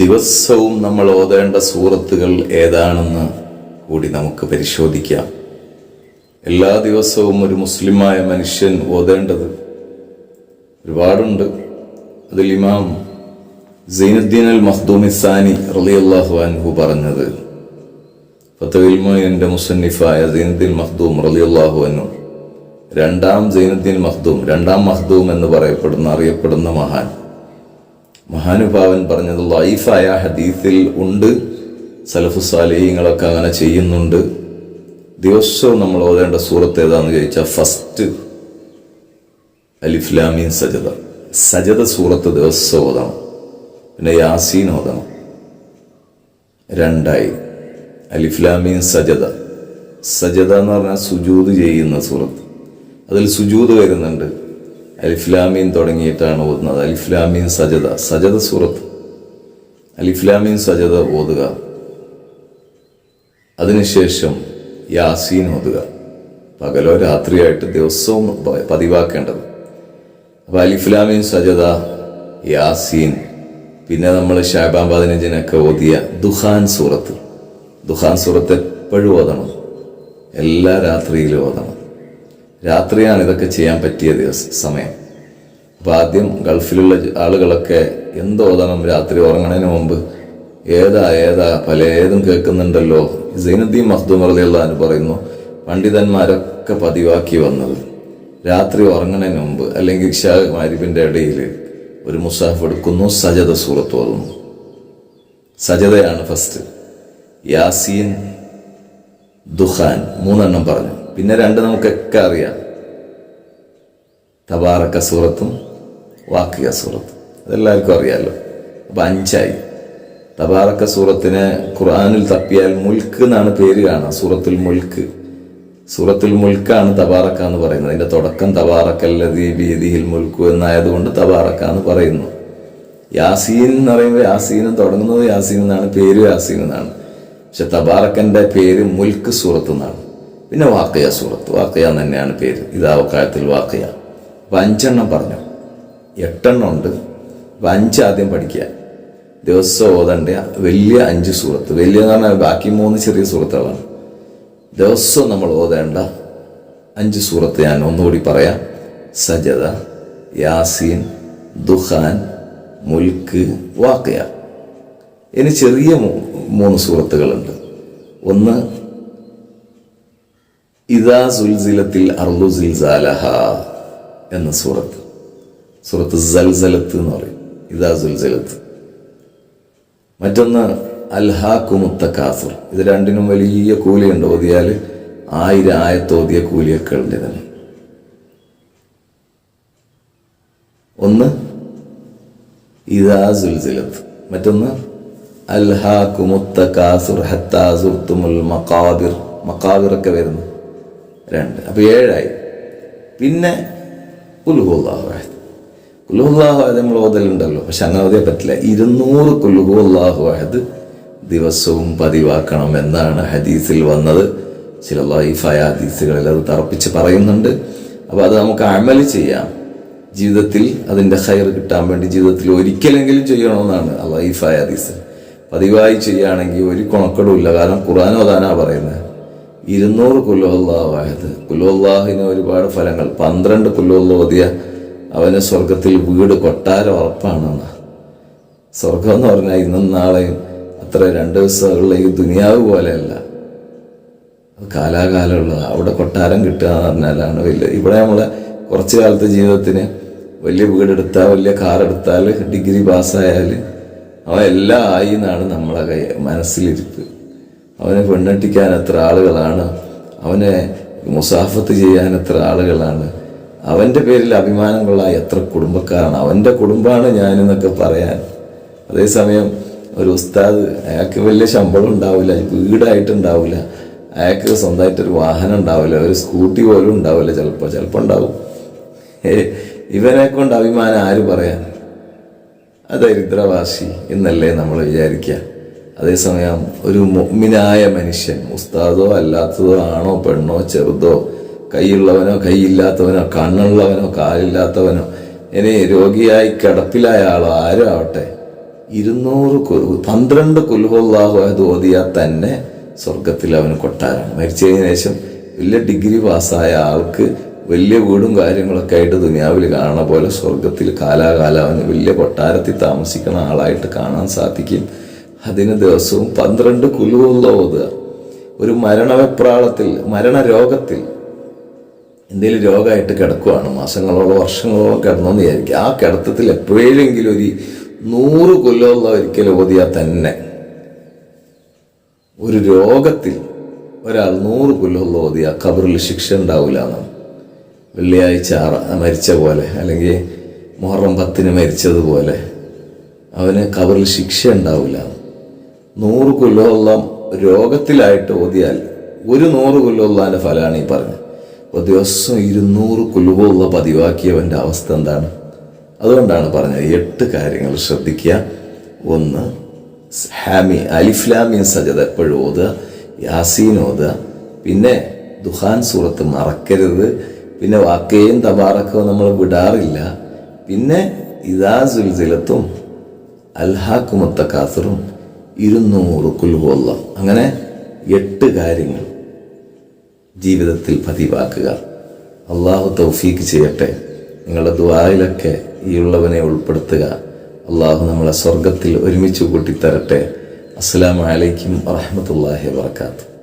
ദിവസവും നമ്മൾ ഓതേണ്ട സൂറത്തുകൾ ഏതാണെന്ന് കൂടി നമുക്ക് പരിശോധിക്കാം. എല്ലാ ദിവസവും ഒരു മുസ്ലിമായ മനുഷ്യൻ ഓതേണ്ടത് ഒരുപാടുണ്ട്. അതിൽ ഇമാം സൈനുദ്ദീൻ അൽ മഹ്ദൂമിസാനി റളിയല്ലാഹു അൻഹു പറഞ്ഞത് ഫത്തവിൽമോയിന്റെ മുസന്നിഫായ സൈനുദ്ദീൻ മഖ്ദൂം റളിയല്ലാഹു അൻഹു രണ്ടാം സൈനുദ്ദീൻ മഹ്ദൂം രണ്ടാം മഹ്ദൂം എന്ന് പറയപ്പെടുന്ന അറിയപ്പെടുന്ന മഹാൻ. മഹാനുഭാവൻ പറഞ്ഞത് ലൈഫായ ഹദീസിൽ ഉണ്ട്. സലഫുസാലേയങ്ങളൊക്കെ അങ്ങനെ ചെയ്യുന്നുണ്ട്. ദിവസവും നമ്മൾ ഓതേണ്ട സൂറത്ത് ഏതാന്ന് ചോദിച്ചാൽ ഫസ്റ്റ് അലിഫ്ലാമീൻ സജത സജത സൂറത്ത് ദിവസം ഓതണം. പിന്നെ യാസീൻ ഓതണം. രണ്ടായി. അലിഫ്ലാമീൻ സജത സജത എന്ന് പറഞ്ഞാൽ സുജൂത് ചെയ്യുന്ന സൂറത്ത്. അതിൽ സുജൂത് വരുന്നുണ്ട്. അലിഫ്ലാമീൻ തുടങ്ങിയിട്ടാണ് ഓതുന്നത്. അലിഫ്ലാമീൻ സജത സജത സൂറത്ത്. അലിഫ്ലാമീൻ സജത ഓതുക. അതിനുശേഷം യാസീൻ ഓതുക. പകലോ രാത്രിയായിട്ട് ദിവസവും പതിവാക്കേണ്ടത്. അപ്പോൾ അലിഫ്ലാമീൻ സജത യാസീൻ പിന്നെ നമ്മൾ ഷാബാൻ പതിനഞ്ചിനൊക്കെ ഓതിയ ദുഹാൻ സൂറത്ത്. ദുഹാൻ സൂറത്ത് എപ്പോഴും ഓതണം. എല്ലാ രാത്രിയിലും ഓതണം. രാത്രിയാണ് ഇതൊക്കെ ചെയ്യാൻ പറ്റിയ ദിവസം സമയം. അപ്പം ആദ്യം ഗൾഫിലുള്ള ആളുകളൊക്കെ എന്തോതണം രാത്രി ഉറങ്ങണതിന് മുമ്പ് ഏതാ ഏതാ പലതും കേൾക്കുന്നുണ്ടല്ലോ. സൈനുദ്ദീൻ മസ്ദൂം റളിയല്ലാഹു പറയുന്നു പണ്ഡിതന്മാരൊക്കെ പതിവാക്കി വന്നത് രാത്രി ഉറങ്ങണതിന് മുമ്പ് അല്ലെങ്കിൽ ഇഷാ മാരിബിന്റെ ഇടയിൽ ഒരു മുസാഫ് എടുക്കുന്നു സജത സൂറത്ത് ഓതുന്നു. സജതയാണ് ഫസ്റ്റ് യാസീൻ ദുഹാൻ മൂന്നെണ്ണം പറഞ്ഞു. പിന്നെ രണ്ട് നമുക്കൊക്കെ അറിയാം. തബാറക്ക സൂറത്തും വാക്കിയ സൂറത്തും. അതെല്ലാവർക്കും അറിയാമല്ലോ അപ്പം അഞ്ചായി. തബാറക്ക സൂറത്തിന് ഖുർആാനിൽ തപ്പിയാൽ മുൽക്ക് എന്നാണ് പേര് കാണാം സൂറത്തുൽ മുൽക്ക്. സൂറത്തുൽ മുൽക്കാണ് തബാറക്ക എന്ന് പറയുന്നത്. അതിന്റെ തുടക്കം തബാറക്കല്ലതി ബീദിഹിൽ മുൽക്കു എന്നായതുകൊണ്ട് തബാറക്ക എന്ന് പറയുന്നു. യാസീൻ എന്ന് പറയുമ്പോൾ യാസീനും തുടങ്ങുന്നത് യാസീൻ എന്നാണ്. പേര് യാസീൻ എന്നാണ്. പക്ഷെ തബാറക്കന്റെ പേര് മുൽക്ക് സൂറത്ത് എന്നാണ്. പിന്നെ വാക്കയ സൂറത്ത്. വാക്കയ തന്നെയാണ് പേര്. ഇതാവക്കാലത്തിൽ വാക്കയ. അപ്പം അഞ്ചെണ്ണം പറഞ്ഞു. എട്ടെണ്ണം ഉണ്ട്. അപ്പം അഞ്ച് ആദ്യം പഠിക്കുക. ദിവസം ഓതണ്ട. വലിയ അഞ്ച് സൂറത്ത്. വലിയ എന്ന് പറഞ്ഞാൽ ബാക്കി മൂന്ന് ചെറിയ സൂറത്തുകളാണ്. ദിവസവും നമ്മൾ ഓതേണ്ട അഞ്ച് സൂറത്ത് ഞാൻ ഒന്നുകൂടി പറയാം. സജത യാസീൻ ദുഹാൻ മുൽക്ക് വാക്കയ. ഇനി ചെറിയ മൂന്ന് സൂറത്തുകളുണ്ട്. ഒന്ന് ഇതാ സുൽസിലത്തിൽ സിൽസാലഹ എന്ന സൂറത്ത്. സൂറത്ത് സൽസലത്ത് എന്ന് പറയും. ഇതാ സുൽസിലത്ത്. മറ്റൊന്ന് അൽഹാക്കുമുത്തക്കാസുർ ഇത് രണ്ടിനും വലിയ കൂലിയുണ്ട്. ഓതിയാൽ ആയിരം ആയത്തോതിയ കൂലിയൊക്കെ ഉണ്ട് ഇതിന്. ഒന്ന് ഇതാ സുൽസിലത്ത്. മറ്റൊന്ന് അൽഹാക്കുമുത്തക്കാസുർ ഹത്താസുർത്തുമുൽ മക്കാബിർ മക്കാബിറൊക്കെ വരുന്നു. രണ്ട്. അപ്പോൾ ഏഴായി. പിന്നെ കുലുഹുല്ലാഹുവാഹിദ് കുലുഹുല്ലാഹുവാഹിദ് നമ്മൾ ഓതലുണ്ടല്ലോ. പക്ഷെ അങ്ങനെ ഓതിയാൽ പറ്റില്ല. ഇരുന്നൂറ് കുലുഹുല്ലാഹുവാഹിദ് ദിവസവും പതിവാക്കണം എന്നാണ് ഹദീസിൽ വന്നത്. ചില ലൈഫായ ഹദീസുകളിൽ അത് തറപ്പിച്ച് പറയുന്നുണ്ട്. അപ്പോൾ അത് നമുക്ക് അമൽ ചെയ്യാം. ജീവിതത്തിൽ അതിന്റെ ഹയർ കിട്ടാൻ വേണ്ടി ജീവിതത്തിൽ ഒരിക്കലെങ്കിലും ചെയ്യണമെന്നാണ് ലൈഫായ ഹദീസ്. പതിവായി ചെയ്യുകയാണെങ്കിൽ ഒരു കുണക്കടുമില്ല കാരണം ഓതാനാ പറയുന്നത്. ഇരുന്നൂറ് കുലോല്ലാവായത് കുലോല്ലാഹിന് ഒരുപാട് ഫലങ്ങൾ. പന്ത്രണ്ട് കുല്ലുഹുല്ല ഓതിയ അവന് സ്വർഗത്തിൽ വീട് കൊട്ടാരം ഉറപ്പാണെന്ന്. സ്വർഗം എന്ന് പറഞ്ഞാൽ ഇന്നും നാളെയും അത്ര രണ്ട് ദിവസമുള്ള ഈ ദുനിയാവ് പോലെയല്ല. കാലാകാലമുള്ളത്. അവിടെ കൊട്ടാരം കിട്ടുക എന്ന് പറഞ്ഞാലാണ് വലിയ ഇവിടെ നമ്മൾ കുറച്ച് കാലത്തെ ജീവിതത്തിന് വലിയ വീടെടുത്താൽ വലിയ കാർ എടുത്താൽ ഡിഗ്രി പാസ്സായാൽ അവ എല്ലാം ആയി എന്നാണ് നമ്മളെ കൈ മനസ്സിലിരിപ്പ്. അവനെ പെണ്ണെട്ടിക്കാൻ എത്ര ആളുകളാണ്? അവനെ മുസാഫത്ത് ചെയ്യാൻ എത്ര ആളുകളാണ്? അവന്റെ പേരിൽ അഭിമാനം കൊള്ളാൻ എത്ര കുടുംബക്കാരാണ്? അവന്റെ കുടുംബമാണ് ഞാനെന്നൊക്കെ പറയാൻ. അതേസമയം ഒരു ഉസ്താദ് അയാൾക്ക് വലിയ ശമ്പളം ഉണ്ടാവില്ല വീടായിട്ടുണ്ടാവില്ല. അയാൾക്ക് സ്വന്തമായിട്ടൊരു വാഹനം ഉണ്ടാവില്ല ഒരു സ്കൂട്ടി പോലും ഉണ്ടാവില്ല ചിലപ്പോൾ ചിലപ്പോൾ ഉണ്ടാവും. ഇവനെ കൊണ്ട് അഭിമാനം ആര് പറയാൻ? അത് ദരിദ്രവാസി എന്നല്ലേ നമ്മൾ വിചാരിക്കുക അതേസമയം ഒരു മുഅ്മിനായ മനുഷ്യൻ ഉസ്താദോ അല്ലാത്തതോ ആണോ പെണ്ണോ ചെറുതോ? കൈയുള്ളവനോ കൈയില്ലാത്തവനോ കണ്ണുള്ളവനോ കാലില്ലാത്തവനോ ഇനി രോഗിയായി കിടപ്പിലായ ആളോ ആരോ ആവട്ടെ ഇരുന്നൂറ് കു- പന്ത്രണ്ട് കുൽഹുല്ലാഹു അത് ഓതിയാൽ തന്നെ സ്വർഗത്തിൽ അവന് കൊട്ടാരാണ് മരിച്ചു കഴിഞ്ഞ ശേഷം വലിയ ഡിഗ്രി പാസ്സായ ആൾക്ക് വലിയ വീടും കാര്യങ്ങളൊക്കെ ആയിട്ട് ദുനിയാവിൽ കാണുന്ന പോലെ സ്വർഗത്തിൽ കാലാകാലം അവന് വലിയ കൊട്ടാരത്തിൽ താമസിക്കുന്ന ആളായിട്ട് കാണാൻ സാധിക്കും. അതിന് ദിവസവും പന്ത്രണ്ട് കുലുവുള്ള ഓതുക ഒരു മരണവെപ്രാളത്തിൽ മരണരോഗത്തിൽ എന്തെങ്കിലും രോഗമായിട്ട് കിടക്കുവാണ്? മാസങ്ങളോളം വർഷങ്ങളോളം കിടന്നെന്ന് വിചാരിക്കുക ആ കിടത്തത്തിൽ എപ്പോഴെങ്കിലും ഒരു നൂറ് കൊല്ലമുള്ള ഒരിക്കൽ ഓതിയാൽ തന്നെ. ഒരു രോഗത്തിൽ ഒരാൾ നൂറ് കൊല്ലമുള്ള ഓതിയാൽ കബറിൽ ശിക്ഷ ഉണ്ടാവില്ല എന്നാണ് വെള്ളിയാഴ്ച മരിച്ച പോലെ അല്ലെങ്കിൽ മുഹറം പത്തിന് മരിച്ചതുപോലെ അവന് കബറിൽ ശിക്ഷ ഉണ്ടാവില്ല നൂറ് കൊല്ലോളം രോഗത്തിലായിട്ട് ഓതിയാൽ ഒരു നൂറ് കൊല്ലമുള്ളതിന്റെ ഫലമാണ് ഈ പറഞ്ഞത്. അപ്പോൾ ദിവസം ഇരുന്നൂറ് കൊല്ലുപോലുള്ള പതിവാക്കിയവന്റെ അവസ്ഥ എന്താണ്? അതുകൊണ്ടാണ് പറഞ്ഞത്. എട്ട് കാര്യങ്ങൾ ശ്രദ്ധിക്കുക. ഒന്ന് ഹാമി അലിഫ്ലാമിയ സജത എപ്പോഴും ഓതുക. യാസീൻ ഓതുക. പിന്നെ ദുഹാൻ സൂറത്ത് മറക്കരുത്. പിന്നെ വാക്കയും തബാറക്കവും നമ്മൾ വിടാറില്ല. പിന്നെ ഇതാ സുൽസിലത്തും അൽഹാക്കുമത്ത കാസറും ഇരുന്നൂറ് കുൽഹുള്ള അങ്ങനെ എട്ട് കാര്യങ്ങൾ ജീവിതത്തിൽ പതിവാക്കുക. അള്ളാഹു തൗഫീക്ക് ചെയ്യട്ടെ. നിങ്ങളുടെ ദ്വായിലൊക്കെ ഈ ഉള്ളവനെ ഉൾപ്പെടുത്തുക. അള്ളാഹു നമ്മളെ സ്വർഗത്തിൽ ഒരുമിച്ച് കൂട്ടിത്തരട്ടെ. അസ്സലാമു അലൈക്കും വറഹമത്തല്ലാഹി വാത്തു